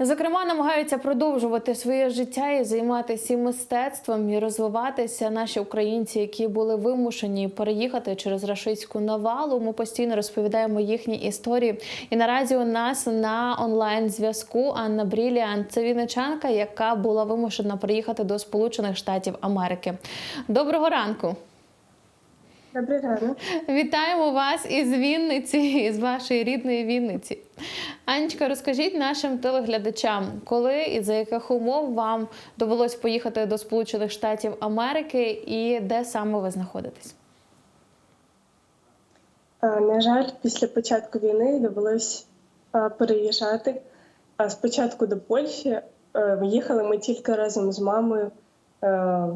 Зокрема, намагаються продовжувати своє життя і займатися і мистецтвом і розвиватися наші українці, які були вимушені переїхати через рашистську навалу. Ми постійно розповідаємо їхні історії. І наразі у нас на онлайн зв'язку Анна Бріліан. Це вінничанка, яка була вимушена приїхати до Сполучених Штатів Америки. Доброго ранку! Добрий ранок. Вітаємо вас із Вінниці, із вашої рідної Вінниці. Анечка, розкажіть нашим телеглядачам, коли і за яких умов вам довелось поїхати до Сполучених Штатів Америки і де саме ви знаходитесь? Е, На жаль, після початку війни довелось е, переїжджати. Спочатку до Польщі Е, Виїхали ми тільки разом з мамою, е,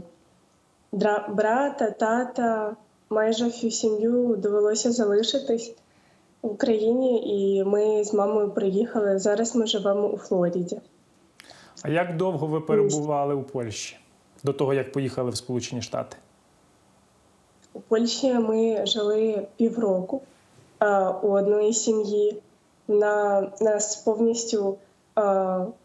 брата, тата, майже всю сім'ю довелося залишитись в Україні, і ми з мамою приїхали. Зараз ми живемо у Флориді. А як довго ви перебували у Польщі до того, як поїхали в Сполучені Штати? У Польщі ми жили півроку у одної сім'ї. На нас повністю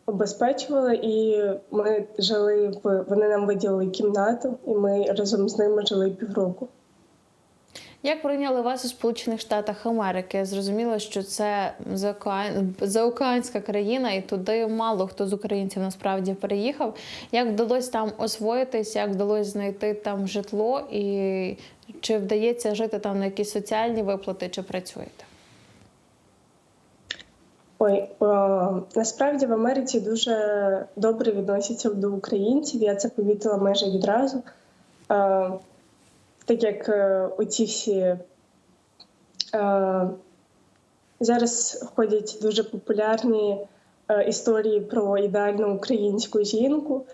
обезпечували, і ми жили в вони нам виділили кімнату, і ми разом з ними жили півроку. Як прийняли вас у Сполучених Штатах Америки? Зрозуміло, що це заокеан- заокеанська країна, і туди мало хто з українців насправді переїхав. Як вдалося там освоїтись, як вдалося знайти там житло, і чи вдається жити там на якісь соціальні виплати, чи працюєте? Ой, е, насправді в Америці дуже добре відносяться до українців. Я це помітила майже відразу. Так як е, оці всі е, зараз ходять дуже популярні е, історії про ідеальну українську жінку.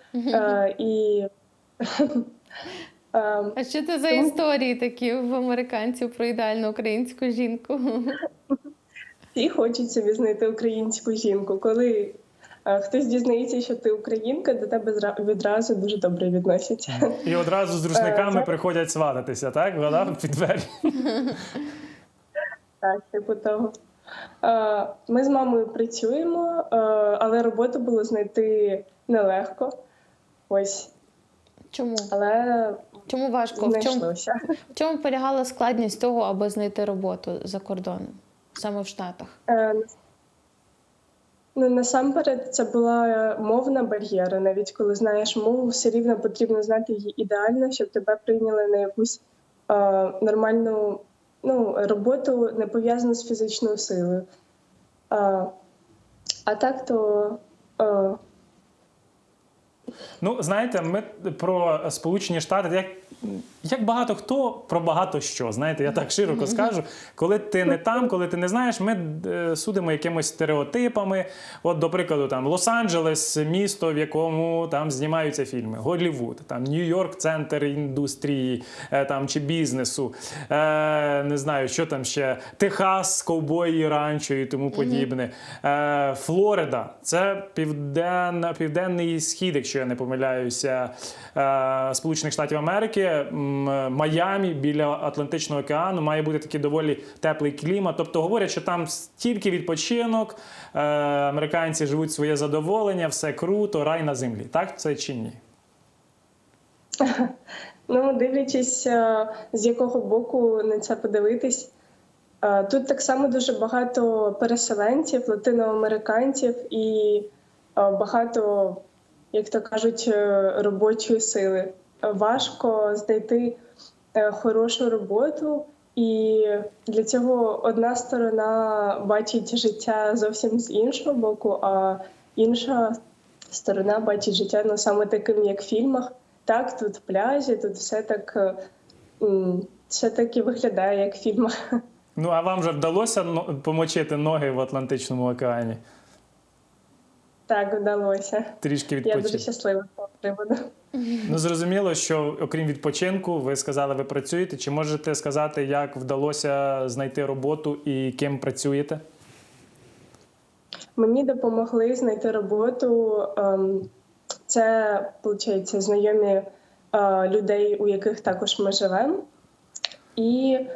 І А що це за історії такі в американців про ідеальну українську жінку? всі хочуть собі знайти українську жінку. Коли хтось дізнається, що ти українка, до тебе зра- відразу дуже добре відносяться. І одразу з рушниками Е, приходять свататися, так? Вода під двері. Так, типу того. Е, Ми з мамою працюємо, е, але роботу було знайти нелегко. Ось, Чому? але Чому важко? В чому, в чому полягала складність того, аби знайти роботу за кордоном, саме в Штатах? Е, Ну, насамперед, це була мовна бар'єра. Навіть коли знаєш мову, все рівно потрібно знати її ідеально, щоб тебе прийняли на якусь е, нормальну ну, роботу, не пов'язану з фізичною силою. А, а так то е, Ну, знаєте, ми про Сполучені Штати, як, як багато хто про багато що. Знаєте, я так широко скажу. Коли ти не там, коли ти не знаєш, ми е, судимо якимось стереотипами. От, до прикладу, там Лос-Анджелес, місто, в якому там знімаються фільми, Голлівуд, там Нью-Йорк, центр індустрії е, там, чи бізнесу. Е, не знаю, що там ще, Техас, ковбої, ранчо і тому подібне. Е, Флорида це південна, південний схід, якщо я не помиляюся, е, Сполучених Штатів Америки, Майамі біля Атлантичного океану має бути такий доволі теплий клімат. Тобто говорять, що там стільки відпочинок, е, американці живуть своє задоволення, все круто, рай на землі. Так це чи ні? Ну, дивлячись, е, з якого боку на це подивитись. Тут так само дуже багато переселенців, латиноамериканців і багато, як то кажуть, е, робочої сили. Важко знайти е, хорошу роботу, і для цього одна сторона бачить життя зовсім з іншого боку, а інша сторона бачить життя ну, саме таким, як в фільмах. Так, тут пляжі, тут все так е, все так виглядає, як в фільмах. Ну а вам вже вдалося помочити ноги в Атлантичному океані? Так, вдалося. Трішки Я дуже щаслива з цього приводу. Ну зрозуміло, що окрім відпочинку, ви сказали, ви працюєте. Чи можете сказати, як вдалося знайти роботу і ким працюєте? Мені допомогли знайти роботу. ем, Це, виходить, знайомі е, людей, у яких також ми живемо. І е,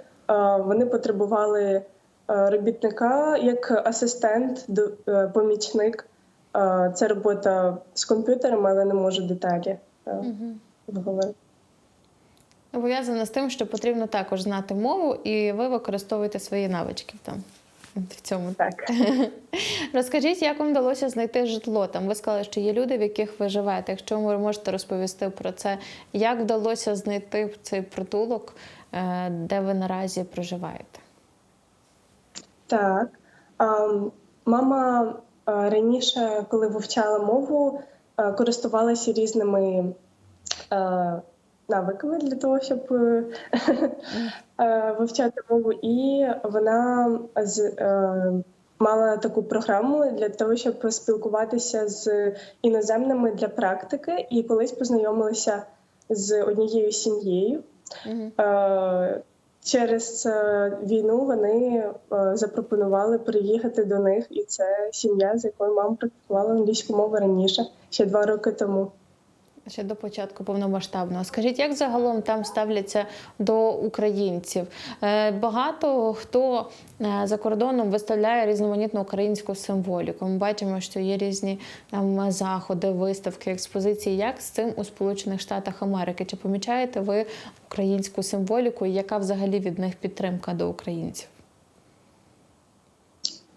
вони потребували е, робітника як асистент, помічник. Е, це робота з комп'ютером, але не можу деталі е, обговорити. Пов'язано з тим, що потрібно також знати мову, і ви використовуєте свої навички там. В цьому Так. розкажіть, як вам вдалося знайти житло? Там ви сказали, що є люди, в яких ви живете. Якщо ви можете розповісти про це, як вдалося знайти цей притулок, е, де ви наразі проживаєте? Так. А, Мама раніше, коли вивчала мову, користувалася різними навиками для того, щоб е, е, вивчати мову, і вона з, е, мала таку програму для того, щоб спілкуватися з іноземними для практики, і колись познайомилася з однією сім'єю. Мгм. Е, Через е, війну вони е, запропонували приїхати до них, і це сім'я, з якою мама практикувала англійську мову раніше, ще два роки тому. Ще до початку повномасштабного. Скажіть, як загалом там ставляться до українців? Е, Багато хто е, за кордоном виставляє різноманітну українську символіку. Ми бачимо, що є різні там заходи, виставки, експозиції. Як з цим у Сполучених Штатах Америки? Чи помічаєте ви українську символіку? Яка взагалі від них підтримка до українців?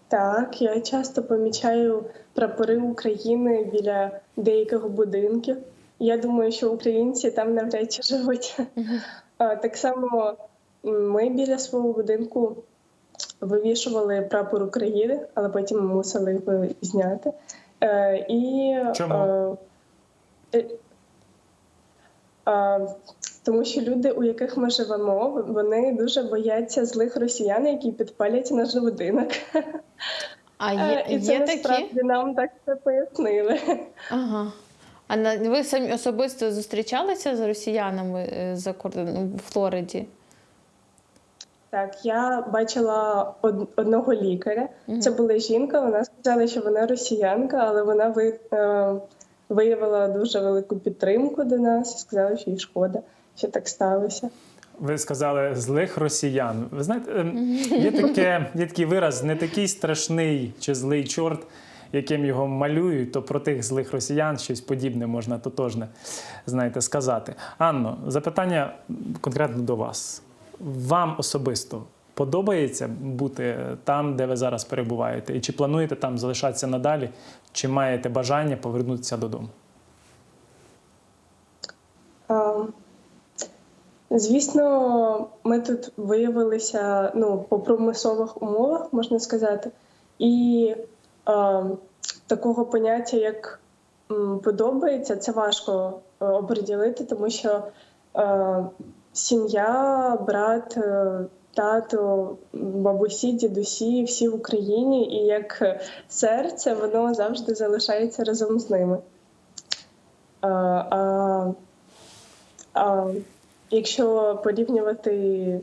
Так, я часто помічаю прапори України біля деяких будинків. Я думаю, що українці там навряд чи живуть. Так само ми біля свого будинку вивішували прапор України, але потім мусили його зняти. Е, І, Чому? е, е, тому що люди, у яких ми живемо, вони дуже бояться злих росіян, які підпалять наш будинок. А є, І це є такі? нам так це пояснили. Ага. А на ви самі особисто зустрічалися з росіянами е, за кордоном у Флориді? Так, я бачила од- одного лікаря. Це була жінка. Вона сказала, що вона росіянка, але вона ви, е, виявила дуже велику підтримку до нас і сказала, що їй шкода, що так сталося. Ви сказали злих росіян. Ви знаєте, ем, є, таке, є такий вираз, не такий страшний чи злий чорт, яким його малюють, то про тих злих росіян щось подібне можна тотожне знаєте, сказати. Анно, запитання конкретно до вас. Вам особисто подобається бути там, де ви зараз перебуваєте? І чи плануєте там залишатися надалі, чи маєте бажання повернутися додому? А, Звісно, ми тут виявилися ну, по промислових умовах, можна сказати, і такого поняття, як подобається, це важко е, оприділити, тому що е, сім'я, брат, е, тато, бабусі, дідусі, всі в Україні, і як серце, воно завжди залишається разом з ними. Е, а, а якщо порівнювати,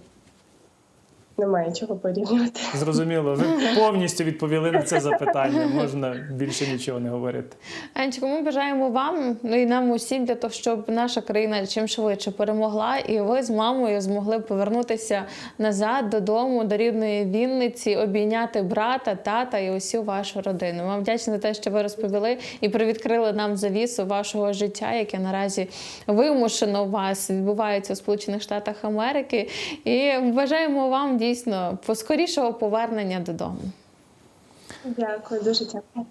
немає чого порівнювати. Зрозуміло, ви повністю відповіли на це запитання. Можна більше нічого не говорити. Анечко, ми бажаємо вам ну і нам усім для того, щоб наша країна чим швидше перемогла, і ви з мамою змогли повернутися назад додому, до рідної Вінниці, обійняти брата, тата і усю вашу родину. Вам вдячна за те, що ви розповіли і привідкрили нам завісу вашого життя, яке наразі вимушено у вас відбувається у Сполучених Штатах Америки. І бажаємо вам дійсно поскорішого повернення додому. Дякую, дуже дякую.